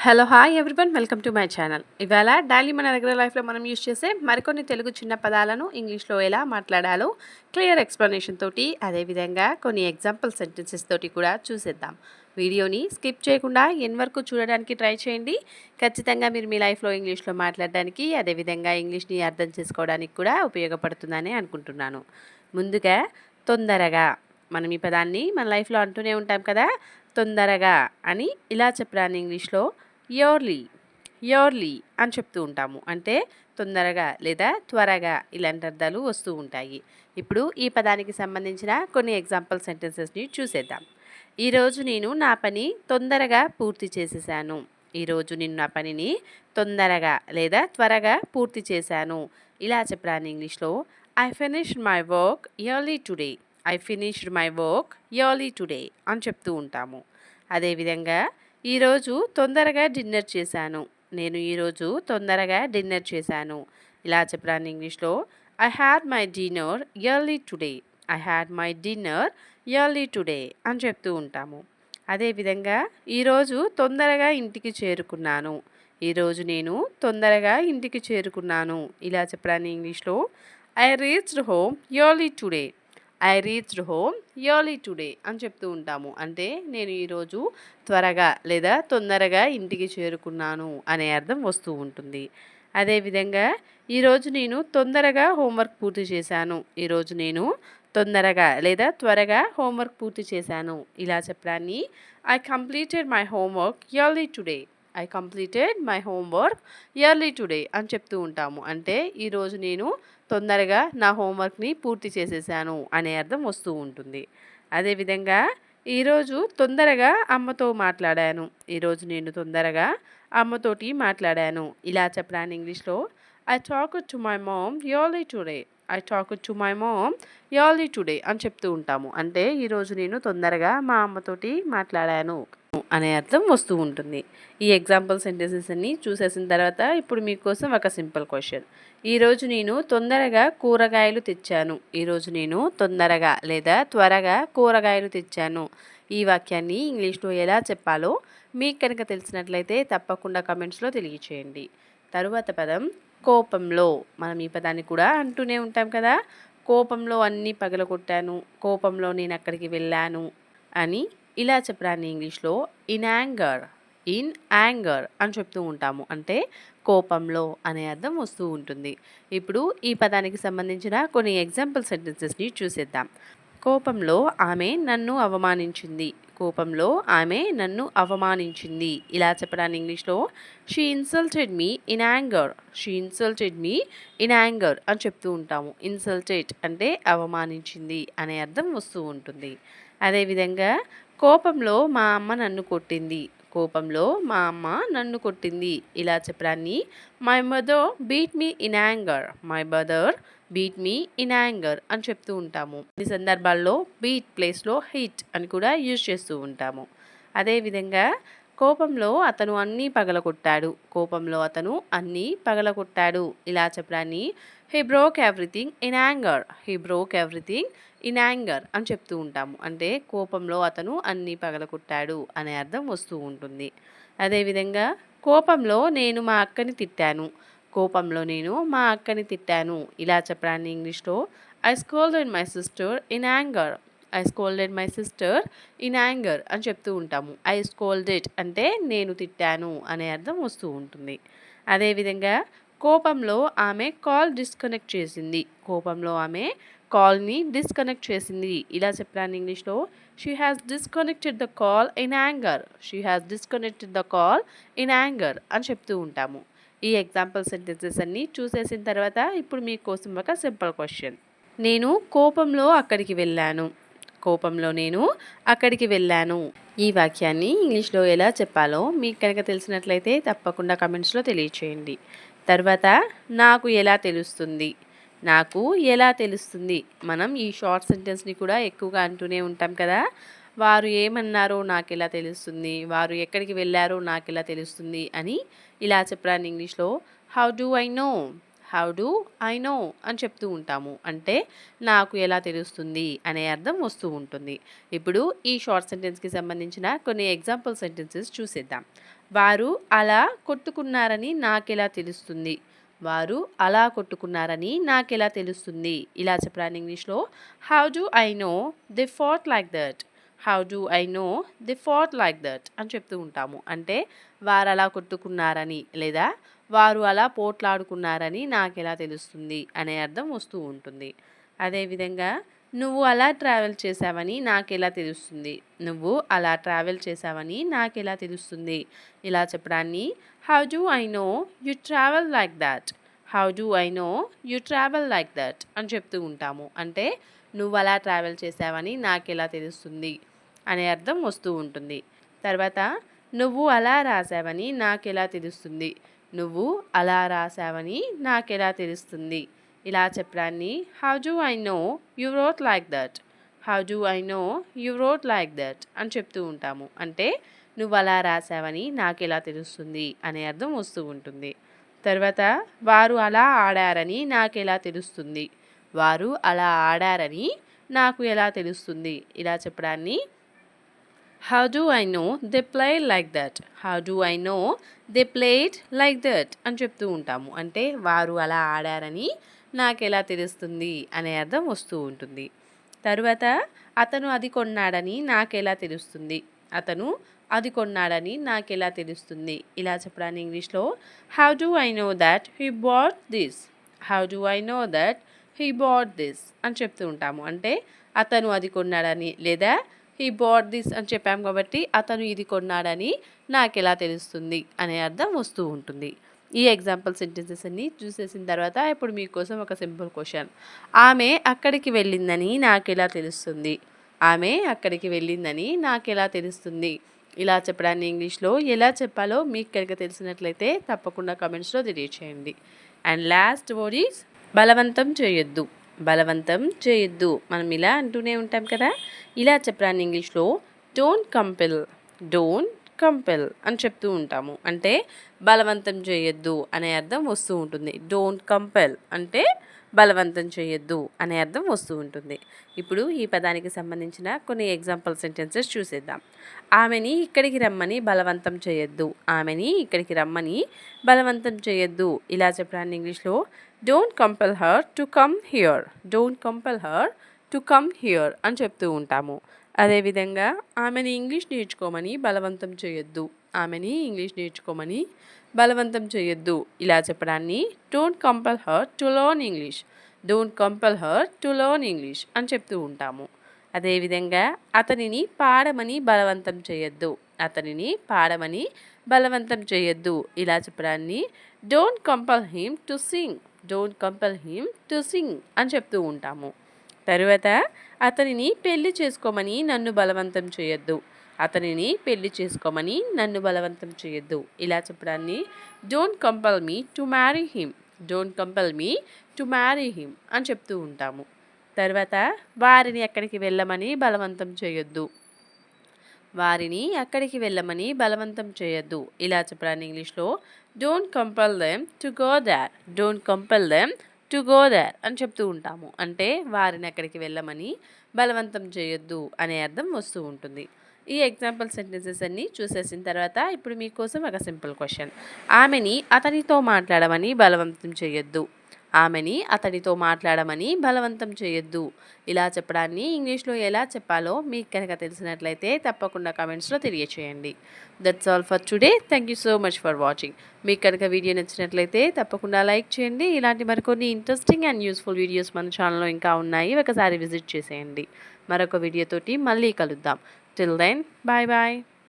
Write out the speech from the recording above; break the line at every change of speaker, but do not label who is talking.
Hello hi everyone welcome to my channel ఇవాళ daily మన regular లైఫ్లో మనం యూజ్ చేసే మరికొన్ని తెలుగు చిన్న పదాలను ఇంగ్లీష్లో ఎలా మాట్లాడాలో క్లియర్ ఎక్స్ప్లెనేషన్ తోటి అదేవిధంగా కొన్ని ఎగ్జాంపుల్ సెంటెన్సెస్ తోటి కూడా చూసేద్దాం. వీడియోని స్కిప్ చేయకుండా ఎన్ వరకు చూడడానికి ట్రై చేయండి. ఖచ్చితంగా మీరు మీ లైఫ్లో ఇంగ్లీష్లో మాట్లాడడానికి అదేవిధంగా ఇంగ్లీష్ని అర్థం చేసుకోవడానికి కూడా ఉపయోగపడుతుందని అనుకుంటున్నాను. ముందుగా తొందరగా మనం ఈ పదాన్ని మన లైఫ్లో అంటూనే ఉంటాం కదా తొందరగా అని ఇలా చెప్పడాన్ని ఇంగ్లీష్లో యోర్లీ యోర్లీ అని చెప్తూ ఉంటాము. అంటే తొందరగా లేదా త్వరగా ఇలాంటి అర్థాలు వస్తూ ఉంటాయి. ఇప్పుడు ఈ పదానికి సంబంధించిన కొన్ని ఎగ్జాంపుల్ సెంటెన్సెస్ని చూసేద్దాం. ఈరోజు నేను నా పని తొందరగా పూర్తి చేసేసాను. ఈరోజు నేను నా పనిని తొందరగా లేదా త్వరగా పూర్తి చేశాను. ఇలా చెప్పడాన్ని ఇంగ్లీష్లో I finished my work early today I finished my work early today అని చెప్తూ ఉంటాము. అదేవిధంగా ఈరోజు తొందరగా డిన్నర్ చేశాను. నేను ఈరోజు తొందరగా డిన్నర్ చేశాను. ఇలా చెప్పడాన్ని ఇంగ్లీష్లో I had my dinner early today I had my dinner early today అని చెప్తూ ఉంటాము. అదేవిధంగా ఈరోజు తొందరగా ఇంటికి చేరుకున్నాను. ఈరోజు నేను తొందరగా ఇంటికి చేరుకున్నాను. ఇలా చెప్పడాన్ని ఇంగ్లీష్లో I reached home early today I reached home early today అని చెప్తూ ఉంటాము. అంటే నేను ఈరోజు త్వరగా లేదా తొందరగా ఇంటికి చేరుకున్నాను అనే అర్థం వస్తూ ఉంటుంది. అదేవిధంగా ఈరోజు నేను తొందరగా హోంవర్క్ పూర్తి చేశాను. ఈరోజు నేను తొందరగా లేదా త్వరగా హోంవర్క్ పూర్తి చేశాను. ఇలా చెప్పడాన్ని I completed my homework early today I completed my homework early today అని చెప్తూ ఉంటాము. అంటే ఈరోజు నేను తొందరగా నా హోంవర్క్ని పూర్తి చేసేసాను అనే అర్థం వస్తూ ఉంటుంది. అదేవిధంగా ఈరోజు తొందరగా అమ్మతో మాట్లాడాను. ఈరోజు నేను తొందరగా అమ్మతోటి మాట్లాడాను. ఇలా చెప్పడాను ఇంగ్లీష్లో I talk to my mom early today I talk to my mom early today అని చెప్తూ ఉంటాము. అంటే ఈరోజు నేను తొందరగా మా అమ్మతోటి మాట్లాడాను. అనే అర్థం వస్తూ ఉంటుంది. ఈ ఎగ్జాంపుల్ సెంటెన్సెస్ అన్ని చూసేసిన తర్వాత ఇప్పుడు మీకోసం ఒక సింపుల్ క్వశ్చన్ ఈరోజు నేను తొందరగా కూరగాయలు తెచ్చాను. ఈరోజు నేను తొందరగా లేదా త్వరగా కూరగాయలు తెచ్చాను. ఈ వాక్యాన్ని ఇంగ్లీష్లో ఎలా చెప్పాలో మీకు కనుక తెలిసినట్లయితే తప్పకుండా కమెంట్స్లో తెలియచేయండి. తరువాత పదం కోపంలో. మనం ఈ పదాన్ని కూడా అంటూనే ఉంటాం కదా. కోపంలో అన్నీ పగలగొట్టాను. కోపంలో నేను అక్కడికి వెళ్ళాను అని ఇలా చెప్పడాన్ని ఇంగ్లీష్లో ఇన్ యాంగర్ ఇన్ యాంగర్ అని చెప్తూ ఉంటాము. అంటే కోపంలో అనే అర్థం వస్తూ ఉంటుంది. ఇప్పుడు ఈ పదానికి సంబంధించిన కొన్ని ఎగ్జాంపుల్ సెంటెన్సెస్ని చూసేద్దాం. కోపంలో ఆమె నన్ను అవమానించింది. కోపంలో ఆమె నన్ను అవమానించింది. ఇలా చెప్పడానికి ఇంగ్లీష్లో she insulted me in anger she insulted me in anger అని చెప్తూ ఉంటాము. ఇన్సల్టెడ్ అంటే అవమానించింది అనే అర్థం వస్తూ ఉంటుంది. అదేవిధంగా కోపంలో మా అమ్మ నన్ను కొట్టింది. కోపంలో మా అమ్మ నన్ను కొట్టింది. ఇలా చెప్పడాన్ని my mother beat me in anger my mother beat me in anger అని చెప్తూ ఉంటాము. ఈ సందర్భాల్లో బీట్ ప్లేస్లో హీట్ అని కూడా యూజ్ చేస్తూ ఉంటాము. అదేవిధంగా కోపంలో అతను అన్నీ పగలగొట్టాడు. కోపంలో అతను అన్నీ పగలగొట్టాడు. ఇలా చెప్పడాన్ని he broke everything in anger he broke everything in anger అని చెప్తూ ఉంటాము. అంటే కోపంలో అతను అన్నీ పగలగొట్టాడు అనే అర్థం వస్తూ ఉంటుంది. అదేవిధంగా కోపంలో నేను మా అక్కని తిట్టాను. కోపంలో నేను మా అక్కని తిట్టాను. ఇలా చెప్పడాన్ని ఇంగ్లీష్లో I scolded my sister in anger I scolded my sister in anger అని చెప్తూ ఉంటాము. ఐ స్కోల్డెడ్ అంటే నేను తిట్టాను అనే అర్థం వస్తూ ఉంటుంది. అదేవిధంగా కోపంలో ఆమె కాల్ డిస్కనెక్ట్ చేసింది. కోపంలో ఆమె కాల్ని డిస్కనెక్ట్ చేసింది. ఇలా చెప్పాను ఇంగ్లీష్లో. She has disconnected the call in anger she has disconnected the call in anger అని చెప్తూ ఉంటాము. ఈ ఎగ్జాంపుల్ సెంటెన్సెస్ అన్నీ చూసేసిన తర్వాత ఇప్పుడు మీకోసం ఒక సింపుల్ క్వశ్చన్. నేను కోపంలో అక్కడికి వెళ్ళాను. కోపంలో నేను అక్కడికి వెళ్ళాను. ఈ వాక్యాన్ని ఇంగ్లీష్లో ఎలా చెప్పాలో మీకు కనుక తెలిసినట్లయితే తప్పకుండా కమెంట్స్లో తెలియచేయండి. తర్వాత నాకు ఎలా తెలుస్తుంది? నాకు ఎలా తెలుస్తుంది? మనం ఈ షార్ట్ సెంటెన్స్ని కూడా ఎక్కువగా అంటూనే ఉంటాం కదా. వారు ఏమన్నారో నాకు ఎలా తెలుస్తుంది? వారు ఎక్కడికి వెళ్ళారో నాకు ఎలా తెలుస్తుంది? అని ఇలా చెప్పడానికి ఇంగ్లీష్లో how do I know how do I know అని చెప్తూ ఉంటాము. అంటే నాకు ఎలా తెలుస్తుంది? అనే అర్థం వస్తూ ఉంటుంది. ఇప్పుడు ఈ షార్ట్ సెంటెన్స్కి సంబంధించిన కొన్ని ఎగ్జాంపుల్ సెంటెన్సెస్ చూసేద్దాం. వారు అలా కొట్టుకున్నారని నాకెలా తెలుస్తుంది? వారు అలా కొట్టుకున్నారని నాకెలా తెలుస్తుంది? ఇలా చెప్పడానికి ఇంగ్లీష్లో how do I know the fought like that how do I know the fought like that అని చెప్తూ ఉంటాము. అంటే వారు అలా కొట్టుకున్నారని లేదా వారు అలా పోట్లాడుకున్నారని నాకు ఎలా తెలుస్తుంది? అనే అర్థం వస్తూ ఉంటుంది. అదేవిధంగా నువ్వు అలా ట్రావెల్ చేసావని నాకు ఎలా తెలుస్తుంది? నువ్వు అలా ట్రావెల్ చేసావని నాకు ఎలా తెలుస్తుంది? ఇలా చెప్పడాన్ని how do I know you travel like that how do I know you travel like that అని చెప్తూ ఉంటాము. అంటే నువ్వు అలా ట్రావెల్ చేసావని నాకు ఎలా తెలుస్తుంది? అనే అర్థం వస్తూ ఉంటుంది. తర్వాత నువ్వు అలా రాసావని నాకు ఎలా తెలుస్తుంది? నువ్వు అలా రాసావని నాకు ఎలా తెలుస్తుంది? ఇలా చెప్పడాన్ని how do I know you wrote like that how do I know you wrote like that అని చెప్తూ ఉంటాము. అంటే నువ్వు అలా రాసావని నాకు ఎలా తెలుస్తుంది? అనే అర్థం వస్తూ ఉంటుంది. తర్వాత వారు అలా ఆడారని నాకు ఎలా తెలుస్తుంది? వారు అలా ఆడారని నాకు ఎలా తెలుస్తుంది? ఇలా చెప్పడాన్ని how do I know they play like that how do I know they played like that అని చెప్తూ ఉంటాము. అంటే వారు అలా ఆడారని నాకు ఎలా తెలుస్తుంది అనే అర్థం వస్తూ ఉంటుంది. తరువాత అతను అది కొన్నాడని నాకు ఎలా తెలుస్తుంది? అతను అది కొన్నాడని నాకు ఎలా తెలుస్తుంది? ఇలా చెప్పడానికి ఇంగ్లీష్లో how do I know that he bought this how do I know that he bought this అని చెప్తూ ఉంటాము. అంటే అతను అది కొన్నాడని లేదా హీ బాట్ దిస్ అని చెప్పాము కాబట్టి అతను ఇది కొన్నాడని నాకు ఎలా తెలుస్తుంది అనే అర్థం వస్తూ ఉంటుంది. ఈ ఎగ్జాంపుల్ సెంటెన్సెస్ అన్ని చూసేసిన తర్వాత ఇప్పుడు మీకోసం ఒక సింపుల్ క్వశ్చన్ ఆమె అక్కడికి వెళ్ళిందని నాకు ఎలా తెలుస్తుంది? ఆమె అక్కడికి వెళ్ళిందని నాకు ఎలా తెలుస్తుంది? ఇలా చెప్పడాన్ని ఇంగ్లీష్లో ఎలా చెప్పాలో మీకు కనుక తెలిసినట్లయితే తప్పకుండా కమెంట్స్లో తెలియచేయండి. అండ్ లాస్ట్ వర్డ్ ఈజ్ బలవంతం చేయొద్దు. బలవంతం చేయొద్దు. మనం ఇలా అంటూనే ఉంటాం కదా? ఇలా చెప్పడాన్ని ఇంగ్లీష్లో డోంట్ కంపెల్ డోంట్ కంపెల్ అని చెప్తూ ఉంటాము. అంటే బలవంతం చేయొద్దు అనే అర్థం వస్తూ ఉంటుంది. డోంట్ కంపెల్ అంటే బలవంతం చేయొద్దు అనే అర్థం వస్తూ ఉంటుంది. ఇప్పుడు ఈ పదానికి సంబంధించిన కొన్ని ఎగ్జాంపుల్ సెంటెన్సెస్ చూసేద్దాం. ఆమెని ఇక్కడికి రమ్మని బలవంతం చేయొద్దు. ఆమెని ఇక్కడికి రమ్మని బలవంతం చేయొద్దు. ఇలా చెప్పడానికి ఇంగ్లీష్లో don't compel her to come here don't compel her to come here అని చెప్తూ ఉంటాము. అదేవిధంగా ఆమెని ఇంగ్లీష్ నేర్చుకోమని బలవంతం చేయొద్దు. ఆమెని ఇంగ్లీష్ నేర్చుకోమని బలవంతం చేయొద్దు. ఇలా చెప్పడాన్ని don't compel her to learn English don't compel her to learn English అని చెప్తూ ఉంటాము. అదేవిధంగా అతనిని పాడమని బలవంతం చేయొద్దు. అతనిని పాడమని బలవంతం చేయొద్దు. ఇలా చెప్పడాన్ని don't compel him to sing don't compel him to sing అని చెప్తూ ఉంటాము. తరువాత అతనిని పెళ్ళి చేసుకోమని నన్ను బలవంతం చేయొద్దు. అతనిని పెళ్ళి చేసుకోమని నన్ను బలవంతం చేయొద్దు. ఇలా చెప్పడాన్ని don't compel me to marry him. Don't compel me to marry him అని చెప్తూ ఉంటాము. తర్వాత వారిని ఎక్కడికి వెళ్ళమని బలవంతం చేయొద్దు. వారిని అక్కడికి వెళ్ళమని బలవంతం చేయొద్దు. ఇలా చెప్పడాన్ని ఇంగ్లీష్లో don't compel them to go there don't compel them to go there అని చెప్తూ ఉంటాము. అంటే వారిని అక్కడికి వెళ్ళమని బలవంతం చేయొద్దు అనే అర్థం వస్తూ ఉంటుంది. ఈ ఎగ్జాంపుల్ సెంటెన్సెస్ అన్నీ చూసేసిన తర్వాత ఇప్పుడు మీకోసం ఒక సింపుల్ క్వశ్చన్. ఆమెని అతనితో మాట్లాడమని బలవంతం చేయొద్దు. ఆమెని అతడితో మాట్లాడమని బలవంతం చేయొద్దు. ఇలా చెప్పడాన్ని ఇంగ్లీష్లో ఎలా చెప్పాలో మీకు కనుక తెలిసినట్లయితే తప్పకుండా కమెంట్స్లో తెలియచేయండి. That's all for today thank you so much for watching మీకు కనుక వీడియో నచ్చినట్లయితే తప్పకుండా లైక్ చేయండి. ఇలాంటి మరికొన్ని ఇంట్రెస్టింగ్ అండ్ యూస్ఫుల్ వీడియోస్ మన ఛానల్లో ఇంకా ఉన్నాయి. ఒకసారి విజిట్ చేసేయండి. మరొక వీడియోతోటి మళ్ళీ కలుద్దాం. Till then bye bye